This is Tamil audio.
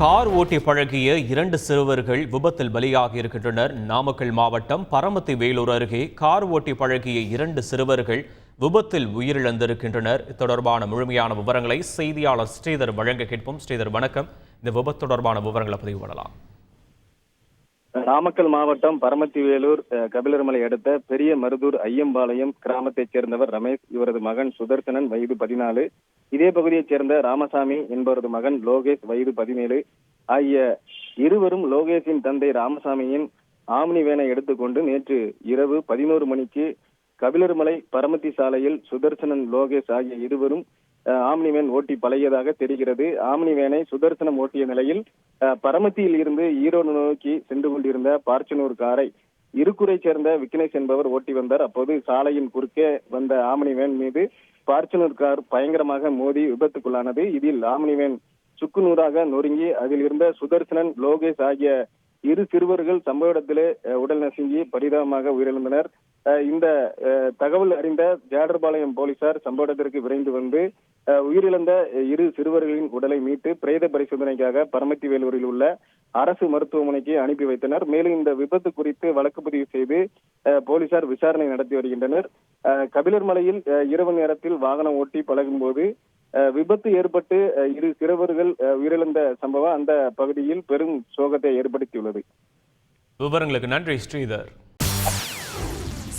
கார் ஓட்டி பழகிய இரண்டு சிறுவர்கள் விபத்தில் பலியாகி இருக்கின்றனர். நாமக்கல் மாவட்டம் பரமத்தி வேலூர் அருகே கார் ஓட்டி பழகிய இரண்டு சிறுவர்கள் விபத்தில் உயிரிழந்திருக்கின்றனர். தொடர்பான முழுமையான விவரங்களை செய்தியாளர் ஸ்ரீதர் வழங்க கேட்போம். ஸ்ரீதர் வணக்கம். இந்த விபத்து தொடர்பான விவரங்களை பதிவு பண்ணலாம். நாமக்கல் மாவட்டம் பரமத்தி வேலூர் கபிலர்மலை அடுத்த பெரிய மருதூர் ஐயம்பாளையம் கிராமத்தைச் சேர்ந்தவர் ரமேஷ். இவரது மகன் சுதர்சனன் வயது பதினாலு. இதே பகுதியைச் சேர்ந்த ராமசாமி என்பவரது மகன் லோகேஷ் வயது பதினேழு. ஆகிய இருவரும் லோகேஷின் தந்தை ராமசாமியின் ஆம்னி வேனை எடுத்துக்கொண்டு நேற்று இரவு பதினோரு மணிக்கு கபிலர்மலை பரமத்தி சாலையில் சுதர்சனன் லோகேஷ் ஆகிய இருவரும் ஆம்னி வேன் ஓட்டி பழகியதாக தெரிகிறது. ஆம்னி வேனை சுதர்சனம் ஓட்டிய நிலையில் பரமத்தியில் இருந்து ஈரோடு நோக்கி சென்று கொண்டிருந்த பார்ச்சனூர் காரை இருக்குரை சேர்ந்த விக்னேஷ் என்பவர் ஓட்டி வந்தார். அப்போது சாலையின் குறுக்கே வந்த ஆம்னி வேன் மீது பார்ச்சனூர் கார் பயங்கரமாக மோதி விபத்துக்குள்ளானது. இதில் ஆம்னி வேன் சுக்குநூறாக நொறுங்கி அதில் இருந்த சுதர்சனன் லோகேஷ் ஆகிய இரு சிறுவர்கள் சம்பவ இடத்திலே உடல் நசுங்கி பரிதாபமாக உயிரிழந்தனர். இந்த தகவல் அறிந்த ஜாடர்பாளையம் போலீசார் சம்பவ இடத்திற்கு விரைந்து வந்து உயிரிழந்த இரு சிறுவர்களின் உடலை மீட்டு பிரேத பரிசோதனைக்காக பரமத்தி வேலூரில் உள்ள அரசு மருத்துவமனைக்கு அனுப்பி வைத்தனர். மேலும் இந்த விபத்து குறித்து வழக்கு பதிவு செய்து போலீசார் விசாரணை நடத்தி வருகின்றனர். அஹ், கபிலர் மலையில் அஹ், இரவு நேரத்தில் வாகனம் ஓட்டி பழகும் போது விபத்து ஏற்பட்டு இரு சிறுவர்கள் அஹ், உயிரிழந்த சம்பவம் அந்த பகுதியில் பெரும் சோகத்தை ஏற்படுத்தியுள்ளது. விவரங்களுக்கு நன்றி ஸ்ரீதர்.